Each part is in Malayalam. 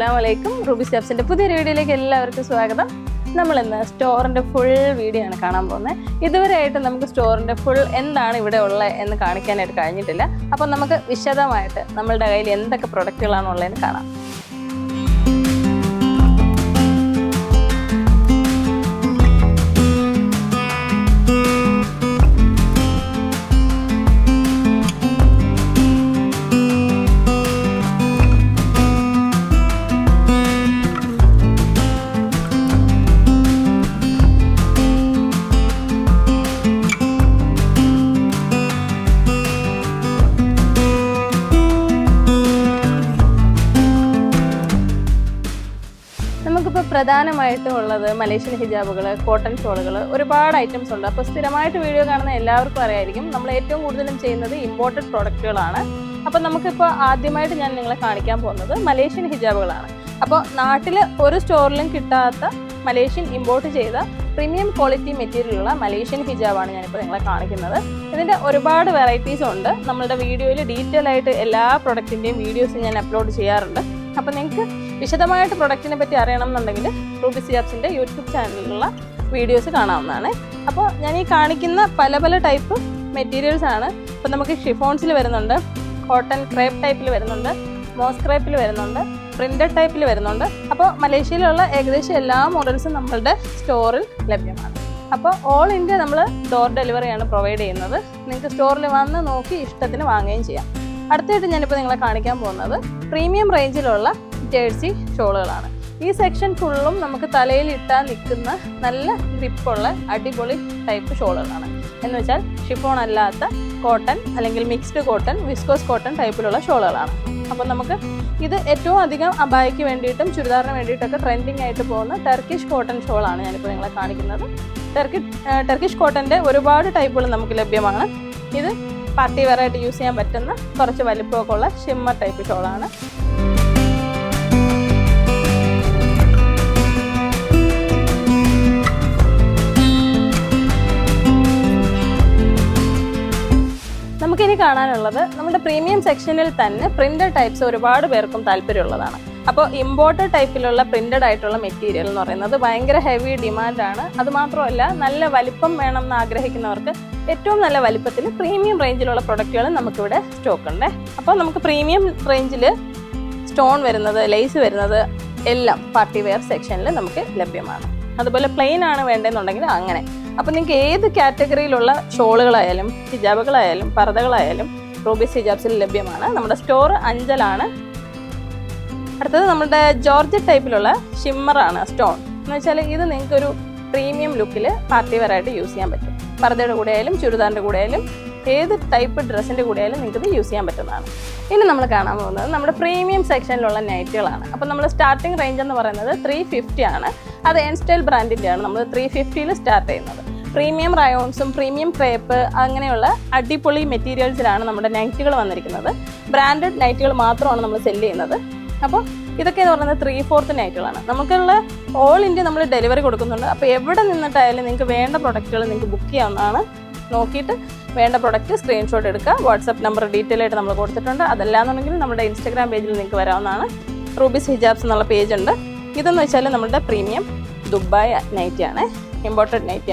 അസ്സാം വലൈക്കും റൂബി സ്റ്റെപ്സിന്റെ പുതിയൊരു വീഡിയോയിലേക്ക് എല്ലാവർക്കും സ്വാഗതം. നമ്മൾ ഇന്ന് സ്റ്റോറിന്റെ ഫുൾ വീഡിയോ ആണ് കാണാൻ പോകുന്നത്. ഇതുവരെയായിട്ട് നമുക്ക് സ്റ്റോറിന്റെ ഫുൾ എന്താണ് ഇവിടെ ഉള്ളത് എന്ന് കാണിക്കാനായിട്ട് കഴിഞ്ഞിട്ടില്ല. അപ്പം നമുക്ക് വിശദമായിട്ട് നമ്മളുടെ കയ്യിൽ എന്തൊക്കെ പ്രൊഡക്റ്റുകളാണ് ഉള്ളതെന്ന് കാണാം. പ്രധാനമായിട്ടും ഉള്ളത് മലേഷ്യൻ ഹിജാബുകൾ കോട്ടൺ ഷോളുകൾ ഒരുപാട് ഐറ്റംസ് ഉണ്ട്. അപ്പോൾ സ്ഥിരമായിട്ട് വീഡിയോ കാണുന്ന എല്ലാവർക്കും അറിയായിരിക്കും. നമ്മൾ ഏറ്റവും കൂടുതലും ചെയ്യുന്നത് ഇമ്പോർട്ടഡ് പ്രോഡക്റ്റുകളാണ് അപ്പോൾ നമുക്കിപ്പോൾ ആദ്യമായിട്ട് ഞാൻ നിങ്ങളെ കാണിക്കാൻ പോകുന്നത് മലേഷ്യൻ ഹിജാബുകളാണ്. അപ്പോൾ നാട്ടിൽ ഒരു സ്റ്റോറിലും കിട്ടാത്ത മലേഷ്യൻ ഇമ്പോർട്ട് ചെയ്ത പ്രീമിയം ക്വാളിറ്റി മെറ്റീരിയലുള്ള മലേഷ്യൻ ഹിജാബാണ് ഞാനിപ്പോൾ നിങ്ങളെ കാണിക്കുന്നത്. ഇതിന്റെ ഒരുപാട് വെറൈറ്റീസ് ഉണ്ട്. നമ്മളുടെ വീഡിയോയിൽ ഡീറ്റെയിൽ ആയിട്ട് എല്ലാ പ്രൊഡക്റ്റിന്റെയും വീഡിയോസ് ഞാൻ അപ്ലോഡ് ചെയ്യാറുണ്ട്. അപ്പോൾ നിങ്ങൾക്ക് വിശദമായിട്ട് പ്രൊഡക്റ്റിനെ പറ്റി അറിയണം എന്നുണ്ടെങ്കിൽ റൂബി സിയാപ്സിന്റെ യൂട്യൂബ് ചാനലിലുള്ള വീഡിയോസ് കാണാവുന്നതാണ്. അപ്പോൾ ഞാൻ ഈ കാണിക്കുന്ന പല പല ടൈപ്പ് മെറ്റീരിയൽസ് ആണ്. ഇപ്പോൾ നമുക്ക് ഷിഫോൺസിൽ വരുന്നുണ്ട് കോട്ടൺ ക്രേപ്പ് ടൈപ്പിൽ വരുന്നുണ്ട് മോസ് ക്രേപ്പിൽ വരുന്നുണ്ട് പ്രിന്റഡ് ടൈപ്പിൽ വരുന്നുണ്ട്. അപ്പോൾ മലേഷ്യയിലുള്ള ഏകദേശം എല്ലാ മോഡൽസും നമ്മളുടെ സ്റ്റോറിൽ ലഭ്യമാണ്. അപ്പോൾ ഓൾ ഇന്ത്യ നമ്മൾ ഡോർ ഡെലിവറിയാണ് പ്രൊവൈഡ് ചെയ്യുന്നത്. നിങ്ങൾക്ക് സ്റ്റോറിൽ വന്ന് നോക്കി ഇഷ്ടത്തിന് വാങ്ങുകയും ചെയ്യാം. അടുത്തായിട്ട് ഞാനിപ്പോൾ നിങ്ങളെ കാണിക്കാൻ പോകുന്നത് പ്രീമിയം റേഞ്ചിലുള്ള ജേഴ്സി ഷോളുകളാണ്. ഈ സെക്ഷൻ ഫുള്ളും നമുക്ക് തലയിൽ ഇട്ടാൽ നിൽക്കുന്ന നല്ല ഗ്രിപ്പുള്ള അടിപൊളി ടൈപ്പ് ഷോളുകളാണ്. എന്ന് വെച്ചാൽ ഷിഫോൺ അല്ലാത്ത കോട്ടൺ അല്ലെങ്കിൽ മിക്സ്ഡ് കോട്ടൺ വിസ്കോസ് കോട്ടൺ ടൈപ്പിലുള്ള ഷോളുകളാണ്. അപ്പോൾ നമുക്ക് ഇത് ഏറ്റവും അധികം അബായയ്ക്ക് വേണ്ടിയിട്ടും ചുരിദാറിന് വേണ്ടിയിട്ടൊക്കെ ട്രെൻഡിങ് ആയിട്ട് പോകുന്ന ടർക്കിഷ് കോട്ടൺ ഷോളാണ് ഞാനിപ്പോൾ നിങ്ങളെ കാണിക്കുന്നത്. ടർക്കി ടർക്കിഷ് കോട്ടന്റെ ഒരുപാട് ടൈപ്പുകൾ നമുക്ക് ലഭ്യമാണ്. ഇത് പാർട്ടി വെയർ ആയിട്ട് യൂസ് ചെയ്യാൻ പറ്റുന്ന കുറച്ച് വലിപ്പമൊക്കെ ഉള്ള ഷിമ്മർ ടൈപ്പ് ഷോളാണ്. നമുക്കിനി കാണാനുള്ളത് നമ്മുടെ പ്രീമിയം സെക്ഷനിൽ തന്നെ പ്രിന്റഡ് ടൈപ്സ് ഒരുപാട് പേർക്കും താല്പര്യമുള്ളതാണ്. അപ്പോൾ ഇമ്പോർട്ടഡ് ടൈപ്പിലുള്ള പ്രിന്റഡ് ആയിട്ടുള്ള മെറ്റീരിയൽ എന്ന് പറയുന്നത് ഭയങ്കര ഹെവി ഡിമാൻഡാണ് അതുമാത്രമല്ല നല്ല വലിപ്പം വേണം എന്ന് ആഗ്രഹിക്കുന്നവർക്ക് ഏറ്റവും നല്ല വലിപ്പത്തിൽ പ്രീമിയം റേഞ്ചിലുള്ള പ്രൊഡക്റ്റുകൾ നമുക്കിവിടെ സ്റ്റോക്ക് ഉണ്ട്. അപ്പോൾ നമുക്ക് പ്രീമിയം റേഞ്ചിൽ സ്റ്റോൺ വരുന്നത് ലേസ് വരുന്നത് എല്ലാം പാർട്ടി വെയർ സെക്ഷനിൽ നമുക്ക് ലഭ്യമാണ്. അതുപോലെ പ്ലെയിൻ ആണ് വേണ്ടതെന്നുണ്ടെങ്കിൽ അങ്ങനെ. അപ്പോൾ നിങ്ങൾക്ക് ഏത് കാറ്റഗറിയിലുള്ള ഷോളുകളായാലും ഹിജാബുകളായാലും പർദ്ദകളായാലും റൂബീസ് ഹിജാബ്സിൽ ലഭ്യമാണ്. നമ്മുടെ സ്റ്റോർ അഞ്ചലാണ്. അടുത്തത് നമ്മുടെ ജോർജ് ടൈപ്പിലുള്ള ഷിമ്മറാണ് സ്റ്റോൺ. എന്ന് വെച്ചാൽ ഇത് നിങ്ങൾക്ക് ഒരു പ്രീമിയം ലുക്കിൽ പാർട്ടി വെയറായിട്ട് യൂസ് ചെയ്യാൻ പറ്റും. പർദ്ദയുടെ കൂടെ ആയാലും ചുരിദാറിന്റെ കൂടെ ആയാലും ഏത് ടൈപ്പ് ഡ്രസ്സിന്റെ കൂടെ ആയാലും നിങ്ങൾക്ക് ഇത് യൂസ് ചെയ്യാൻ പറ്റുന്നതാണ്. ഇനി നമ്മൾ കാണാൻ പോകുന്നത് നമ്മുടെ പ്രീമിയം സെക്ഷനിലുള്ള നൈറ്റുകളാണ്. അപ്പോൾ നമ്മൾ സ്റ്റാർട്ടിംഗ് റേഞ്ച് എന്ന് പറയുന്നത് ത്രീ ഫിഫ്റ്റി ആണ്. അത് എൻ സ്റ്റൈൽ ബ്രാൻഡിന്റെയാണ് നമ്മൾ ത്രീ ഫിഫ്റ്റിയിൽ സ്റ്റാർട്ട് ചെയ്യുന്നത്. പ്രീമിയം റയോൺസും പ്രീമിയം ക്രേപ്പ് അങ്ങനെയുള്ള അടിപൊളി മെറ്റീരിയൽസിലാണ് നമ്മുടെ നൈറ്റുകൾ വന്നിരിക്കുന്നത്. ബ്രാൻഡഡ് നൈറ്റുകൾ മാത്രമാണ് നമ്മൾ സെൽ ചെയ്യുന്നത്. അപ്പോൾ ഇതൊക്കെ എന്ന് പറയുന്നത് ത്രീ ഫോർത്ത് നൈറ്റുകളാണ്. നമുക്കുള്ള ഓൾ ഇന്ത്യ നമ്മൾ ഡെലിവറി കൊടുക്കുന്നുണ്ട്. അപ്പോൾ എവിടെ നിന്നിട്ടായാലും നിങ്ങൾക്ക് വേണ്ട പ്രൊഡക്റ്റുകൾ നിങ്ങൾക്ക് ബുക്ക് ചെയ്യാവുന്നതാണ്. നോക്കിയിട്ട് വേണ്ട പ്രൊഡക്റ്റ് സ്ക്രീൻഷോട്ട് എടുക്കുക. വാട്സപ്പ് നമ്പർ ഡീറ്റെയിൽ ആയിട്ട് നമ്മൾ കൊടുത്തിട്ടുണ്ട്. അതല്ലാന്നുണ്ടെങ്കിൽ നമ്മുടെ ഇൻസ്റ്റാഗ്രാം പേജിൽ നിങ്ങൾക്ക് വരാവുന്നതാണ്. റൂബീസ് ഹിജാബ്സ് എന്നുള്ള പേജ് ഉണ്ട് ഇതെന്ന് വെച്ചാൽ നമ്മുടെ പ്രീമിയം ദുബായ് നൈറ്റിയാണ് ഇമ്പോർട്ടഡ് നൈറ്റി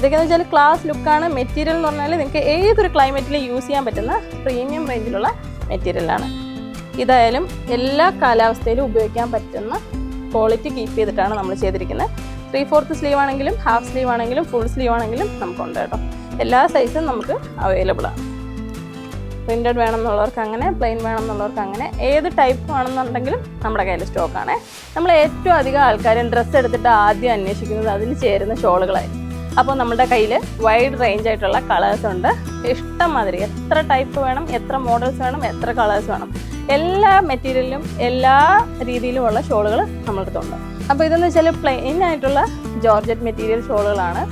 ഇതൊക്കെയെന്ന് വെച്ചാൽ ക്ലാസ് ലുക്കാണ് മെറ്റീരിയൽ എന്ന് പറഞ്ഞാൽ നിങ്ങൾക്ക് ഏതൊരു ക്ലൈമറ്റിൽ യൂസ് ചെയ്യാൻ പറ്റുന്ന പ്രീമിയം റേഞ്ചിലുള്ള മെറ്റീരിയലാണ് ഇതായാലും എല്ലാ കാലാവസ്ഥയിലും ഉപയോഗിക്കാൻ പറ്റുന്ന ക്വാളിറ്റി കീപ്പ് ചെയ്തിട്ടാണ് നമ്മൾ ചെയ്തിരിക്കുന്നത് ത്രീ ഫോർത്ത് സ്ലീവ് ആണെങ്കിലും ഹാഫ് സ്ലീവ് ആണെങ്കിലും ഫുൾ സ്ലീവ് ആണെങ്കിലും നമുക്കുണ്ട് കേട്ടോ. എല്ലാ സൈസും നമുക്ക് അവൈലബിൾ ആണ്. പ്രിന്റഡ് വേണം എന്നുള്ളവർക്ക് അങ്ങനെ പ്ലെയിൻ വേണം എന്നുള്ളവർക്ക് അങ്ങനെ ഏത് ടൈപ്പ് വേണമെന്നുണ്ടെങ്കിലും നമ്മുടെ കയ്യിൽ സ്റ്റോക്കാണ് നമ്മൾ ഏറ്റവും അധികം ആൾക്കാരും ഡ്രസ്സ് എടുത്തിട്ട് ആദ്യം അന്വേഷിക്കുന്നത് അതിൽ ചേരുന്ന ഷോളുകളായിരിക്കും അപ്പോൾ നമ്മുടെ കയ്യിൽ വൈഡ് റേഞ്ച് ആയിട്ടുള്ള കളേഴ്സ് ഉണ്ട്. ഇഷ്ടം മാതിരി എത്ര ടൈപ്പ് വേണം എത്ര മോഡൽസ് വേണം എത്ര കളേഴ്സ് വേണം. എല്ലാ മെറ്റീരിയലിലും എല്ലാ രീതിയിലുമുള്ള ഷോളുകൾ നമ്മളടുത്തുണ്ട് അപ്പോൾ ഇതെന്ന് വെച്ചാൽ പ്ലെയിൻ ആയിട്ടുള്ള ജോർജറ്റ് മെറ്റീരിയൽ ഷോളുകളാണ്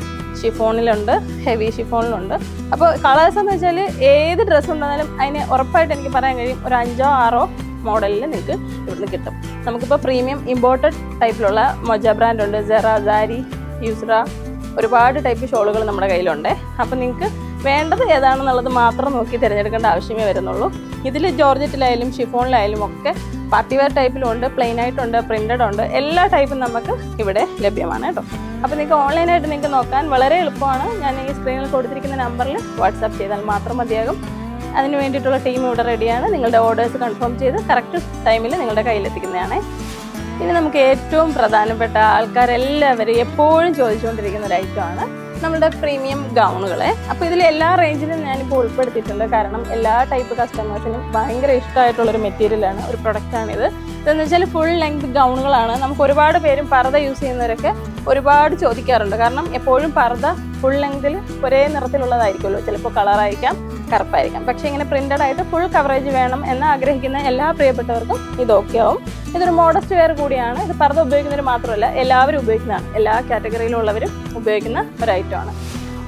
ഷിഫോണിലുണ്ട് ഹെവി ഷിഫോണിലുണ്ട് അപ്പോൾ കളേഴ്സ് എന്ന് വെച്ചാൽ ഏത് ഡ്രസ്സ് ഉണ്ടെന്നാലും അതിന് ഉറപ്പായിട്ട് എനിക്ക് പറയാൻ കഴിയും. ഒരു അഞ്ചോ ആറോ മോഡലിൽ നിങ്ങൾക്ക് ഇവിടുന്ന് കിട്ടും. നമുക്കിപ്പോൾ പ്രീമിയം ഇമ്പോർട്ടഡ് ടൈപ്പിലുള്ള മൊജ ബ്രാൻഡ് ഉണ്ട്. സെറ ജാരി യൂസ്ര ഒരുപാട് ടൈപ്പ് ഷോളുകൾ നമ്മുടെ കയ്യിലുണ്ട്. അപ്പോൾ നിങ്ങൾക്ക് വേണ്ടത് ഏതാണെന്നുള്ളത് മാത്രം നോക്കി തിരഞ്ഞെടുക്കേണ്ട ആവശ്യമേ വരുന്നുള്ളൂ. ഇതിൽ ജോർജറ്റിലായാലും ഷിഫോണിലായാലും ഒക്കെ പാർട്ടി വെയർ ടൈപ്പിലും ഉണ്ട് പ്ലെയിൻ ആയിട്ടുണ്ട് പ്രിന്റഡ് ഉണ്ട്. എല്ലാ ടൈപ്പും നമുക്ക് ഇവിടെ ലഭ്യമാണ് കേട്ടോ. അപ്പോൾ നിങ്ങൾക്ക് ഓൺലൈനായിട്ട് നിങ്ങൾക്ക് നോക്കാൻ വളരെ എളുപ്പമാണ്. ഞാൻ ഈ സ്ക്രീനിൽ കൊടുത്തിരിക്കുന്ന നമ്പറിൽ വാട്സാപ്പ് ചെയ്താൽ മാത്രം മതിയാകും. അതിന് വേണ്ടിയിട്ടുള്ള ടീം ഇവിടെ റെഡിയാണ് നിങ്ങളുടെ ഓർഡേഴ്സ് കൺഫേം ചെയ്ത് കറക്റ്റ് ടൈമിൽ നിങ്ങളുടെ കയ്യിലെത്തിക്കുന്നതാണ്. ഇനി നമുക്ക് ഏറ്റവും പ്രധാനപ്പെട്ട ആൾക്കാരെല്ലാവരും എപ്പോഴും ചോദിച്ചുകൊണ്ടിരിക്കുന്ന ഒരു ഐറ്റമാണ് നമ്മുടെ പ്രീമിയം ഗൗണുകളെ അപ്പോൾ ഇതിൽ എല്ലാ റേഞ്ചിലും ഞാനിപ്പോൾ ഉൾപ്പെടുത്തിയിട്ടുണ്ട്. കാരണം എല്ലാ ടൈപ്പ് കസ്റ്റമേഴ്സിനും ഭയങ്കര ഇഷ്ടമായിട്ടുള്ളൊരു മെറ്റീരിയലാണ് ഒരു പ്രൊഡക്റ്റാണിത് ഇതെന്ന് വെച്ചാൽ ഫുൾ ലെങ്ത് ഗൗണുകളാണ് നമുക്ക് ഒരുപാട് പേരും പർദ്ദ യൂസ് ചെയ്യുന്നവരൊക്കെ ഒരുപാട് ചോദിക്കാറുണ്ട്. കാരണം എപ്പോഴും പർദ്ദ ഫുൾ ലെങ്തിൽ ഒരേ നിറത്തിലുള്ളതായിരിക്കുമല്ലോ. ചിലപ്പോൾ കളറായിരിക്കാം കറുപ്പായിരിക്കാം. പക്ഷെ ഇങ്ങനെ പ്രിന്റഡ് ആയിട്ട് ഫുൾ കവറേജ് വേണം എന്ന് ആഗ്രഹിക്കുന്ന എല്ലാ പ്രിയപ്പെട്ടവർക്കും ഇത് ഓക്കെ ആവും. ഇതൊരു മോഡസ്റ്റ് വെയർ കൂടിയാണ്. ഇത് പർദ്ദ ഉപയോഗിക്കുന്നവർ മാത്രമല്ല എല്ലാവരും ഉപയോഗിക്കുന്നതാണ് എല്ലാ കാറ്റഗറിയിലുള്ളവരും ഉപയോഗിക്കുന്ന ഒരു ഐറ്റമാണ്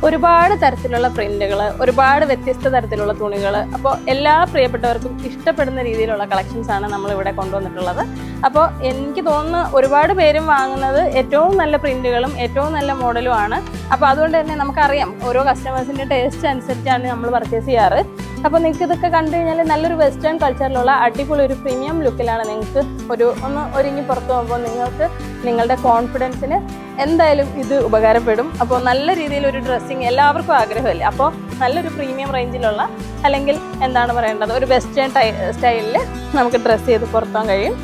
ഒരുപാട് തരത്തിലുള്ള പ്രിന്റുകൾ ഒരുപാട് വ്യത്യസ്ത തരത്തിലുള്ള തുണികൾ അപ്പോൾ എല്ലാ പ്രിയപ്പെട്ടവർക്കും ഇഷ്ടപ്പെടുന്ന രീതിയിലുള്ള കളക്ഷൻസ് ആണ് നമ്മൾ ഇവിടെ കൊണ്ടുവന്നിട്ടുള്ളത്. അപ്പോൾ എനിക്ക് തോന്നുന്നു ഒരുപാട് പേരും വാങ്ങുന്നത് ഏറ്റവും നല്ല പ്രിന്റുകളും ഏറ്റവും നല്ല മോഡലും ആണ്. അപ്പോൾ അതുകൊണ്ട് തന്നെ നമുക്കറിയാം ഓരോ കസ്റ്റമേഴ്സിന്റെ ടേസ്റ്റ് അനുസരിച്ചാണ് നമ്മൾ പർച്ചേസ് ചെയ്യാറ്. അപ്പോൾ നിങ്ങൾക്ക് ഇതൊക്കെ കണ്ടു കഴിഞ്ഞാൽ നല്ലൊരു വെസ്റ്റേൺ കൾച്ചറിലുള്ള അടിപൊളി ഒരു പ്രീമിയം ലുക്കിലാണ് നിങ്ങൾക്ക് ഒരു ഒന്ന് ഒരുങ്ങി പുറത്തു പോകുമ്പോൾ നിങ്ങൾക്ക് നിങ്ങളുടെ കോൺഫിഡൻസിന് എന്തായാലും ഇത് ഉപകാരപ്പെടും. അപ്പോൾ നല്ല രീതിയിൽ ഒരു ഡ്രസ്സിങ് എല്ലാവർക്കും ആഗ്രഹമല്ലേ? അപ്പോൾ നല്ലൊരു പ്രീമിയം റേഞ്ചിലുള്ള അല്ലെങ്കിൽ എന്താണ് പറയേണ്ടത്? ഒരു വെസ്റ്റേൺ ടൈ സ്റ്റൈലിൽ നമുക്ക് ഡ്രസ്സ് ചെയ്ത് പുറത്താൻ കഴിയും.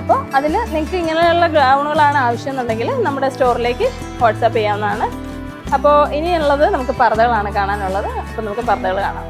അപ്പോൾ അതിന് നിങ്ങൾക്ക് ഇങ്ങനെയുള്ള ഗൗണുകളാണ് ആവശ്യം എന്നുണ്ടെങ്കിൽ നമ്മുടെ സ്റ്റോറിലേക്ക് വാട്സാപ്പ് ചെയ്യാവുന്നതാണ്. അപ്പോൾ ഇനിയുള്ളത് നമുക്ക് പർദ്ദകളാണ് കാണാനുള്ളത്. അപ്പോൾ നമുക്ക് പർദ്ദകൾ കാണാം.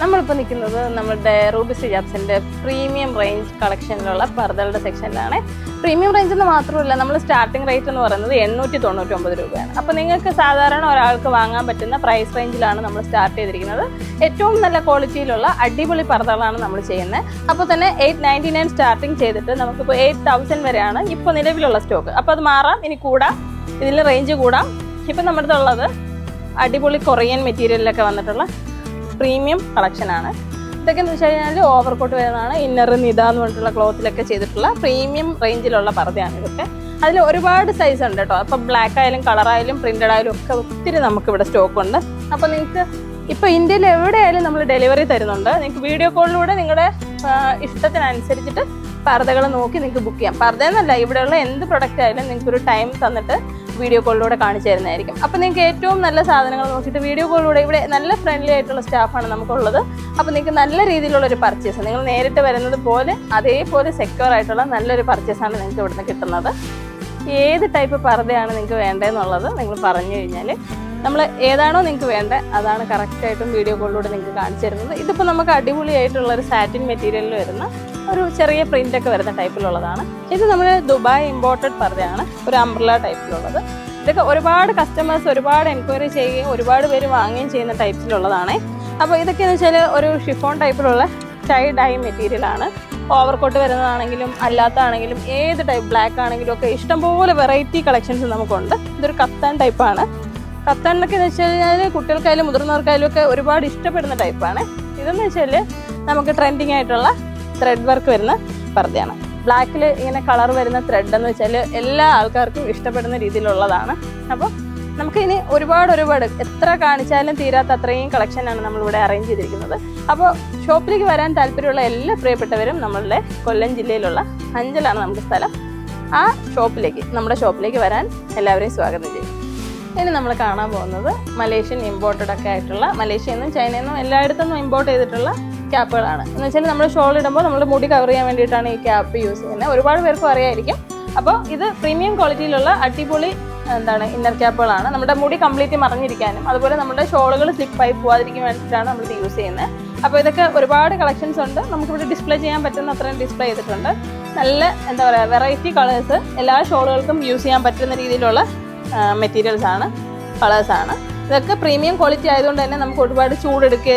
നമ്മളിപ്പോൾ നിൽക്കുന്നത് നമ്മുടെ റൂബി സിജാബ്സിന്റെ പ്രീമിയം റേഞ്ച് കളക്ഷനിലുള്ള പർദകളുടെ സെക്ഷനിലാണ് പ്രീമിയം റേഞ്ച് എന്ന് മാത്രമല്ല നമ്മൾ സ്റ്റാർട്ടിംഗ് റേറ്റ് എന്ന് പറയുന്നത് എണ്ണൂറ്റി തൊണ്ണൂറ്റി ഒമ്പത് രൂപയാണ്. അപ്പോൾ നിങ്ങൾക്ക് സാധാരണ ഒരാൾക്ക് വാങ്ങാൻ പറ്റുന്ന പ്രൈസ് റേഞ്ചിലാണ് നമ്മൾ സ്റ്റാർട്ട് ചെയ്തിരിക്കുന്നത്. ഏറ്റവും നല്ല ക്വാളിറ്റിയിലുള്ള അടിപൊളി പർദകളാണ് നമ്മൾ ചെയ്യുന്നത്. അപ്പോൾ തന്നെ എയ്റ്റ് നയന്റി നയൻ സ്റ്റാർട്ടിംഗ് ചെയ്തിട്ട് നമുക്കിപ്പോൾ എയ്റ്റ് തൗസൻഡ് വരെയാണ് ഇപ്പോൾ നിലവിലുള്ള സ്റ്റോക്ക് അപ്പോൾ അത് മാറാം ഇനി കൂടാം ഇതിൽ റേഞ്ച് കൂടാം. ഇപ്പം നമ്മുടെ അടിപൊളി കൊറിയൻ മെറ്റീരിയലിലൊക്കെ വന്നിട്ടുള്ള പ്രീമിയം കളക്ഷനാണ് ഇതൊക്കെ എന്ന് വെച്ച് കഴിഞ്ഞാൽ ഓവർ കോട്ട് വരുന്നതാണ് ഇന്നർ നിത എന്ന് പറഞ്ഞിട്ടുള്ള ക്ലോത്തിലൊക്കെ ചെയ്തിട്ടുള്ള പ്രീമിയം റേഞ്ചിലുള്ള പർദ്ദയാണ് ഇതൊക്കെ. അതിൽ ഒരുപാട് സൈസ് ഉണ്ട് കേട്ടോ അപ്പം ബ്ലാക്ക് ആയാലും കളറായാലും പ്രിന്റഡ് ആയാലും ഒക്കെ ഒത്തിരി നമുക്ക് ഇവിടെ സ്റ്റോക്ക് ഉണ്ട്. അപ്പോൾ നിങ്ങൾക്ക് ഇപ്പോൾ ഇന്ത്യയിൽ എവിടെയായാലും നമ്മൾ ഡെലിവറി തരുന്നുണ്ട്. നിങ്ങൾക്ക് വീഡിയോ കോളിലൂടെ നിങ്ങളുടെ ഇഷ്ടത്തിനനുസരിച്ചിട്ട് പർദ്ദകൾ നോക്കി നിങ്ങൾക്ക് ബുക്ക് ചെയ്യാം. പർദ്ദ എന്നല്ല ഇവിടെയുള്ള എന്ത് പ്രൊഡക്റ്റ് ആയാലും നിങ്ങൾക്കൊരു ടൈം തന്നിട്ട് വീഡിയോ കോളിലൂടെ കാണിച്ചു തരുന്നതായിരിക്കും അപ്പോൾ നിങ്ങൾക്ക് ഏറ്റവും നല്ല സാധനങ്ങൾ നോക്കിയിട്ട് വീഡിയോ കോളിലൂടെ ഇവിടെ നല്ല ഫ്രണ്ട്ലി ആയിട്ടുള്ള സ്റ്റാഫാണ് നമുക്കുള്ളത്. അപ്പോൾ നിങ്ങൾക്ക് നല്ല രീതിയിലുള്ള ഒരു പർച്ചേസ് നിങ്ങൾ നേരിട്ട് വരുന്നത് പോലെ അതേപോലെ സെക്യൂർ ആയിട്ടുള്ള നല്ലൊരു പർച്ചേസാണ് നിങ്ങൾക്ക് ഇവിടുന്ന് കിട്ടുന്നത്. ഏത് ടൈപ്പ് പർദ്ദയാണ് നിങ്ങൾക്ക് വേണ്ടതെന്നുള്ളത് നിങ്ങൾ പറഞ്ഞു കഴിഞ്ഞാൽ നമ്മൾ ഏതാണോ നിങ്ങൾക്ക് വേണ്ടത് അതാണ് കറക്റ്റായിട്ടും വീഡിയോ കോളിലൂടെ നിങ്ങൾക്ക് കാണിച്ചു തരുന്നത് ഇതിപ്പോൾ നമുക്ക് അടിപൊളിയായിട്ടുള്ള ഒരു സാറ്റിൻ മെറ്റീരിയലിൽ വരുന്ന ഒരു ചെറിയ പ്രിന്റ് ഒക്കെ വരുന്ന ടൈപ്പിലുള്ളതാണ് ഇത് നമ്മൾ ദുബായ് ഇമ്പോർട്ടഡ് പറയാണ് ഒരു അംബ്രല ടൈപ്പിലുള്ളത് ഇതൊക്കെ ഒരുപാട് കസ്റ്റമേഴ്സ് ഒരുപാട് എൻക്വയറി ചെയ്യുകയും ഒരുപാട് പേര് വാങ്ങുകയും ചെയ്യുന്ന ടൈപ്പിലുള്ളതാണ് അപ്പോൾ ഇതൊക്കെ ഇതൊക്കെയെന്ന് വെച്ചാൽ ഒരു ഷിഫോൺ ടൈപ്പിലുള്ള ടൈ ഡൈ മെറ്റീരിയലാണ് ഓവർകോട്ട് വരുന്നതാണെങ്കിലും അല്ലാത്തതാണെങ്കിലും ഏത് ടൈപ്പ് ബ്ലാക്ക് ആണെങ്കിലും ഒക്കെ ഇഷ്ടംപോലെ വെറൈറ്റി കളക്ഷൻസ് നമുക്കുണ്ട്. ഇതൊരു കത്താൻ ടൈപ്പാണ് കത്താൻ എന്ന് വെച്ച് കഴിഞ്ഞാൽ കുട്ടികൾക്കായാലും മുതിർന്നവർക്കായാലും ഒക്കെ ഒരുപാട് ഇഷ്ടപ്പെടുന്ന ടൈപ്പാണ് ഇതെന്ന് വെച്ചാൽ നമുക്ക് ട്രെൻഡിങ് ആയിട്ടുള്ള ത്രെഡ് വർക്ക് വരുന്ന പർദ്ദയാണ്. ബ്ലാക്കിൽ ഇങ്ങനെ കളർ വരുന്ന ത്രെഡ് എന്ന് വെച്ചാൽ എല്ലാ ആൾക്കാർക്കും ഇഷ്ടപ്പെടുന്ന രീതിയിലുള്ളതാണ്. അപ്പോൾ നമുക്ക് ഇനി ഒരുപാട് ഒരുപാട് എത്ര കാണിച്ചാലും തീരാത്ത അത്രയും കളക്ഷനാണ് നമ്മളിവിടെ അറേഞ്ച് ചെയ്തിരിക്കുന്നത്. അപ്പോൾ ഷോപ്പിലേക്ക് വരാൻ താല്പര്യമുള്ള എല്ലാ പ്രിയപ്പെട്ടവരും നമ്മളുടെ കൊല്ലം ജില്ലയിലുള്ള അഞ്ചലാണ് നമുക്ക് സ്ഥലം. ആ ഷോപ്പിലേക്ക് നമ്മുടെ ഷോപ്പിലേക്ക് വരാൻ എല്ലാവരെയും സ്വാഗതം ചെയ്യും. ഇനി നമ്മൾ കാണാൻ പോകുന്നത് മലേഷ്യൻ ഇമ്പോർട്ടഡ് ഒക്കെ ആയിട്ടുള്ള മലേഷ്യയിൽ നിന്നും ചൈനയിൽ നിന്നും എല്ലായിടത്തുനിന്നും ഇമ്പോർട്ട് ചെയ്തിട്ടുള്ള ക്യാപ്പുകളാണ്. എന്ന് വെച്ചാൽ നമ്മൾ ഷോൾ ഇടുമ്പോൾ നമ്മൾ മുടി കവർ ചെയ്യാൻ വേണ്ടിയിട്ടാണ് ഈ ക്യാപ്പ് യൂസ് ചെയ്യുന്നത്. ഒരുപാട് പേർക്കും അറിയായിരിക്കും. അപ്പോൾ ഇത് പ്രീമിയം ക്വാളിറ്റിയിലുള്ള അടിപൊളി എന്താണ് ഇന്നർ ക്യാപ്പുകളാണ്. നമ്മുടെ മുടി കംപ്ലീറ്റ് മറിഞ്ഞിരിക്കാനും അതുപോലെ നമ്മുടെ ഷോളുകൾ സ്ലിപ്പായി പോകാതിരിക്കാൻ വേണ്ടിയിട്ടാണ് നമ്മൾ ഇത് യൂസ് ചെയ്യുന്നത്. അപ്പോൾ ഇതൊക്കെ ഒരുപാട് കളക്ഷൻസ് ഉണ്ട്. നമുക്കിവിടെ ഡിസ്പ്ലേ ചെയ്യാൻ പറ്റുന്ന അത്രയും ഡിസ്പ്ലേ ചെയ്തിട്ടുണ്ട്. നല്ല എന്താ പറയുക വെറൈറ്റി കളേഴ്സ് എല്ലാ ഷോളുകൾക്കും യൂസ് ചെയ്യാൻ പറ്റുന്ന രീതിയിലുള്ള മെറ്റീരിയൽസ് ആണ് കളേഴ്സാണ് ഇതൊക്കെ പ്രീമിയം ക്വാളിറ്റി ആയതുകൊണ്ട് തന്നെ നമുക്ക് ഒരുപാട് ചൂടെടുക്കുക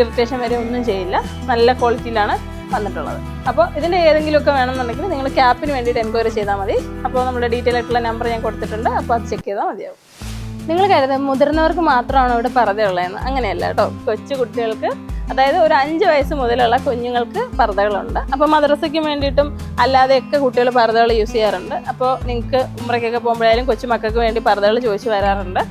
ഇറിറ്റേഷൻ വരെ ഒന്നും ചെയ്യില്ല. നല്ല ക്വാളിറ്റിയിലാണ് വന്നിട്ടുള്ളത്. അപ്പോൾ ഇതിന്റെ ഏതെങ്കിലുമൊക്കെ വേണമെന്നുണ്ടെങ്കിൽ നിങ്ങൾ ക്യാപ്പിന് വേണ്ടിയിട്ട് എൻക്വയറി ചെയ്താൽ മതി. അപ്പോൾ നമ്മുടെ ഡീറ്റെയിൽ ആയിട്ടുള്ള നമ്പർ ഞാൻ കൊടുത്തിട്ടുണ്ട്. അപ്പോൾ അത് ചെക്ക് ചെയ്താൽ മതിയാവും. നിങ്ങൾ കരുതുന്നത് മുതിർന്നവർക്ക് മാത്രമാണോ ഇവിടെ പറതയുള്ളതെന്ന് അങ്ങനെയല്ല കേട്ടോ. കൊച്ചു കുട്ടികൾക്ക് അതായത് ഒരു അഞ്ച് വയസ്സ് മുതലുള്ള കുഞ്ഞുങ്ങൾക്ക് പർദ്ദകളുണ്ട്. അപ്പോൾ മദ്രസയ്ക്ക് വേണ്ടിയിട്ടും അല്ലാതെയൊക്കെ കുട്ടികൾ പർദ്ദകൾ യൂസ് ചെയ്യാറുണ്ട്. അപ്പോൾ നിങ്ങൾക്ക് ഉമ്രയ്ക്കൊക്കെ പോകുമ്പോഴായാലും കൊച്ചു മക്കൾക്ക് വേണ്ടി പർദ്ദകൾ ചോദിച്ചു വരാറുണ്ട്.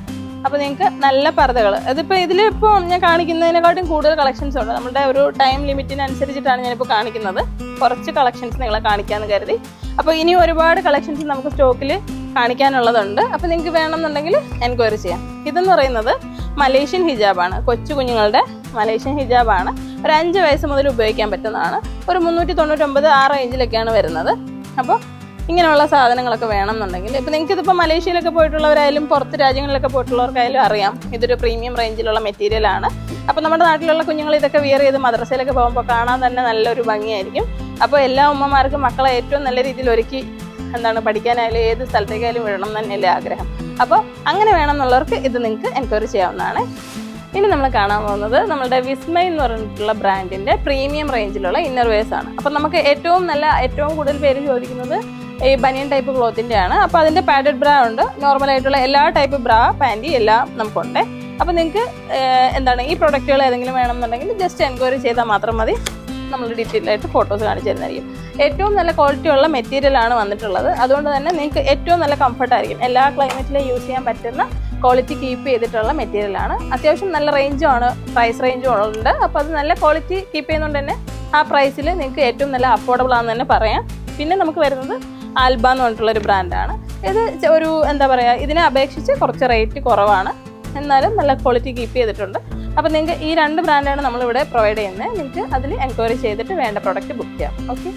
അപ്പോൾ നിങ്ങൾക്ക് നല്ല പർദ്ദകൾ അതിപ്പോൾ ഇതിലിപ്പോൾ ഞാൻ കാണിക്കുന്നതിനെക്കാട്ടും കൂടുതൽ കളക്ഷൻസ് ഉണ്ട്. നമ്മുടെ ഒരു ടൈം ലിമിറ്റിനനുസരിച്ചിട്ടാണ് ഞാനിപ്പോൾ കാണിക്കുന്നത്. കുറച്ച് കളക്ഷൻസ് നിങ്ങളെ കാണിക്കാമെന്ന് കരുതി. അപ്പോൾ ഇനി ഒരുപാട് കളക്ഷൻസ് നമുക്ക് സ്റ്റോക്കിൽ കാണിക്കാനുള്ളതുണ്ട്. അപ്പോൾ നിങ്ങൾക്ക് വേണമെന്നുണ്ടെങ്കിൽ എൻക്വയറി ചെയ്യാം. ഇതെന്ന് പറയുന്നത് മലേഷ്യൻ ഹിജാബാണ്. കൊച്ചു കുഞ്ഞുങ്ങളുടെ മലേഷ്യൻ ഹിജാബാണ്. ഒരു അഞ്ച് വയസ്സ് മുതൽ ഉപയോഗിക്കാൻ പറ്റുന്നതാണ്. ഒരു മുന്നൂറ്റി തൊണ്ണൂറ്റൊമ്പത് ആ റേഞ്ചിലൊക്കെയാണ് വരുന്നത്. അപ്പോൾ ഇങ്ങനെയുള്ള സാധനങ്ങളൊക്കെ വേണം എന്നുണ്ടെങ്കിൽ ഇപ്പം നിങ്ങൾക്ക് ഇതിപ്പോൾ മലേഷ്യയിലൊക്കെ പോയിട്ടുള്ളവരായാലും പുറത്ത് രാജ്യങ്ങളിലൊക്കെ പോയിട്ടുള്ളവർക്കായാലും അറിയാം. ഇതൊരു പ്രീമിയം റേഞ്ചിലുള്ള മെറ്റീരിയലാണ് അപ്പം അപ്പോൾ നമ്മുടെ നാട്ടിലുള്ള കുഞ്ഞുങ്ങൾ ഇതൊക്കെ വിയർ ചെയ്ത് മദ്രസയിലൊക്കെ പോകുമ്പോൾ കാണാൻ തന്നെ നല്ലൊരു ഭംഗിയായിരിക്കും. അപ്പോൾ എല്ലാ ഉമ്മമാർക്കും മക്കളെ ഏറ്റവും നല്ല രീതിയിൽ ഒരുക്കി എന്താണ് പഠിക്കാനായാലും ഏത് സ്ഥലത്തേക്കായാലും വിടണം തന്നെയല്ലേ ആഗ്രഹം. അപ്പോൾ അങ്ങനെ വേണം എന്നുള്ളവർക്ക് ഇത് നിങ്ങൾക്ക് എൻക്വയറി ചെയ്യാവുന്നതാണ്. ഇനി നമ്മൾ കാണാൻ പോകുന്നത് നമ്മുടെ വിസ്മയ് എന്ന് പറഞ്ഞിട്ടുള്ള ബ്രാൻഡിന്റെ പ്രീമിയം റേഞ്ചിലുള്ള ഇന്നർവേഴ്സ് ആണ്. അപ്പം നമുക്ക് ഏറ്റവും നല്ല ഏറ്റവും കൂടുതൽ പേര് ചോദിക്കുന്നത് ഈ ബനിയൻ ടൈപ്പ് ക്ലോത്തിന്റെ ആണ് അപ്പോൾ അതിന്റെ പാഡഡ് ബ്രാ ഉണ്ട്. നോർമൽ ആയിട്ടുള്ള എല്ലാ ടൈപ്പ് ബ്രാ പാന്റി എല്ലാം നമുക്കുണ്ട്. അപ്പോൾ നിങ്ങൾക്ക് എന്താണ് ഈ പ്രൊഡക്റ്റുകൾ ഏതെങ്കിലും വേണമെന്നുണ്ടെങ്കിൽ ജസ്റ്റ് എൻക്വയറി ചെയ്താൽ മാത്രം മതി. നമ്മൾ ഡീറ്റെയിൽ ആയിട്ട് ഫോട്ടോസ് കാണിച്ചു തരുന്നതായിരിക്കും. ഏറ്റവും നല്ല ക്വാളിറ്റി ഉള്ള മെറ്റീരിയൽ ആണ് വന്നിട്ടുള്ളത്. അതുകൊണ്ട് തന്നെ നിങ്ങൾക്ക് ഏറ്റവും നല്ല കംഫർട്ടായിരിക്കും എല്ലാ ക്ലൈമറ്റിലും യൂസ് ചെയ്യാൻ പറ്റുന്ന ക്വാളിറ്റി കീപ്പ് ചെയ്തിട്ടുള്ള മെറ്റീരിയൽ ആണ്. അത്യാവശ്യം നല്ല റേഞ്ചും ആണ് പ്രൈസ് റേഞ്ചും ഉണ്ട്. അപ്പോൾ അത് നല്ല ക്വാളിറ്റി കീപ്പ് ചെയ്യുന്നതുകൊണ്ട് തന്നെ ആ പ്രൈസിൽ നിങ്ങൾക്ക് ഏറ്റവും നല്ല അഫോർഡബിൾ ആണെന്ന് തന്നെ പറയാം. പിന്നെ നമുക്ക് വരുന്നത് ആൽബ എന്ന് പറഞ്ഞിട്ടുള്ള ഒരു ബ്രാൻഡാണ്. ഇത് ഒരു എന്താ പറയുക ഇതിനെ അപേക്ഷിച്ച് കുറച്ച് റേറ്റ് കുറവാണ്. എന്നാലും നല്ല ക്വാളിറ്റി കീപ്പ് ചെയ്തിട്ടുണ്ട്. അപ്പോൾ നിങ്ങൾക്ക് ഈ രണ്ട് ബ്രാൻഡാണ് നമ്മളിവിടെ പ്രൊവൈഡ് ചെയ്യുന്നത്. നിങ്ങൾക്ക് അതിൽ എൻക്വയറി ചെയ്തിട്ട് വേണ്ട പ്രോഡക്റ്റ് ബുക്ക് ചെയ്യാം. ഓക്കെ?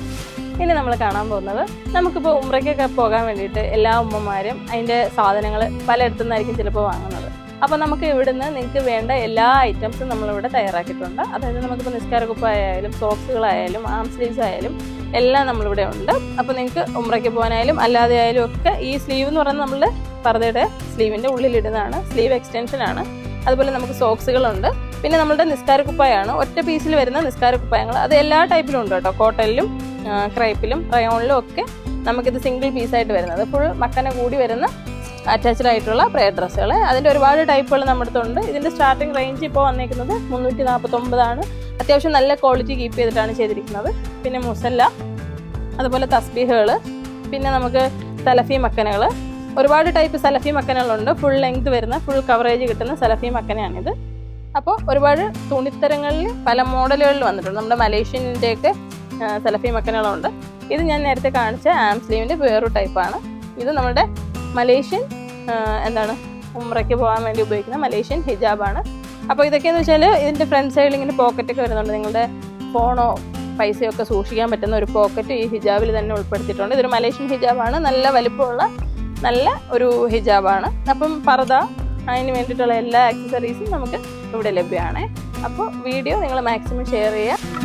ഇനി നമ്മൾ കാണാൻ പോകുന്നത് നമുക്കിപ്പോൾ ഉമ്രയ്ക്കൊക്കെ പോകാൻ വേണ്ടിയിട്ട് എല്ലാ ഉമ്മമാരും അതിന്റെ സാധനങ്ങൾ പലയിടത്തു നിന്നായിരിക്കും ചിലപ്പോൾ വാങ്ങുന്നത്. അപ്പോൾ നമുക്ക് ഇവിടുന്ന് നിങ്ങൾക്ക് വേണ്ട എല്ലാ ഐറ്റംസും നമ്മളിവിടെ തയ്യാറാക്കിയിട്ടുണ്ട്. അതായത് നമുക്കിപ്പോൾ നിസ്കാരക്കുപ്പായാലും സോക്സുകളായാലും ആം സ്ലീവ്സ് ആയാലും എല്ലാം നമ്മളിവിടെ ഉണ്ട്. അപ്പോൾ നിങ്ങൾക്ക് ഉമ്രയ്ക്ക് പോകാനായാലും അല്ലാതെ ആയാലും ഒക്കെ ഈ സ്ലീവ് എന്ന് പറയുന്നത് നമ്മൾ പർദ്ദയുടെ സ്ലീവിന്റെ ഉള്ളിലിടുന്നതാണ്. സ്ലീവ് എക്സ്റ്റൻഷൻ ആണ്. അതുപോലെ നമുക്ക് സോക്സുകളുണ്ട് പിന്നെ നമ്മുടെ നിസ്കാരക്കുപ്പായാണ് ഒറ്റ പീസിൽ വരുന്ന നിസ്കാരക്കുപ്പായങ്ങൾ അത് എല്ലാ ടൈപ്പിലും ഉണ്ട് കേട്ടോ. കോട്ടനിലും ക്രൈപ്പിലും റയോണിലും ഒക്കെ നമുക്കിത് സിംഗിൾ പീസായിട്ട് വരുന്നത്. ഫുൾ മക്കനെ കൂടി വരുന്ന അറ്റാച്ച്ഡ് ആയിട്ടുള്ള പ്രയർ ഡ്രസ്സുകൾ അതിന്റെ ഒരുപാട് ടൈപ്പുകൾ നമ്മുടെ അടുത്തുണ്ട് ഇതിന്റെ സ്റ്റാർട്ടിംഗ് റേഞ്ച് ഇപ്പോൾ വന്നിരിക്കുന്നത് മുന്നൂറ്റി നാൽപ്പത്തൊമ്പതാണ് അത്യാവശ്യം നല്ല ക്വാളിറ്റി കീപ്പ് ചെയ്തിട്ടാണ് ചെയ്തിരിക്കുന്നത്. പിന്നെ മുസല്ല അതുപോലെ തസ്ബീഹുകൾ പിന്നെ നമുക്ക് സലഫി മക്കനകൾ ഒരുപാട് ടൈപ്പ് സലഫി മക്കനകളുണ്ട്. ഫുൾ ലെങ്ത് വരുന്ന ഫുൾ കവറേജ് കിട്ടുന്ന സലഫി മക്കനയാണിത്. അപ്പോൾ ഒരുപാട് തുണിത്തരങ്ങളിൽ പല മോഡലുകളിൽ വന്നിട്ടുണ്ട്. നമ്മുടെ മലേഷ്യന്റെയൊക്കെ സലഫി മക്കനകളുണ്ട്. ഇത് ഞാൻ നേരത്തെ കാണിച്ച ആംസ്ലീവിന്റെ വേറൊരു ടൈപ്പാണ് ഇത് നമ്മുടെ മലേഷ്യൻ എന്താണ് ഉമ്രയ്ക്ക് പോകാൻ വേണ്ടി ഉപയോഗിക്കുന്ന മലേഷ്യൻ ഹിജാബാണ്. അപ്പോൾ ഇതൊക്കെയെന്ന് വെച്ചാൽ ഇതിന്റെ ഫ്രണ്ട് സൈഡിൽ ഇങ്ങനെ പോക്കറ്റൊക്കെ വരുന്നുണ്ട്. നിങ്ങളുടെ ഫോണോ പൈസയോ ഒക്കെ സൂക്ഷിക്കാൻ പറ്റുന്ന ഒരു പോക്കറ്റ് ഈ ഹിജാബിൽ തന്നെ ഉൾപ്പെടുത്തിയിട്ടുണ്ട്. ഇതൊരു മലേഷ്യൻ ഹിജാബാണ്. നല്ല വലിപ്പമുള്ള നല്ല ഒരു ഹിജാബാണ്. അപ്പം പർദ അതിന് വേണ്ടിയിട്ടുള്ള എല്ലാ ആക്സസറീസും നമുക്ക് ഇവിടെ ലഭ്യമാണ്. അപ്പോൾ വീഡിയോ നിങ്ങൾ മാക്സിമം ഷെയർ ചെയ്യുക.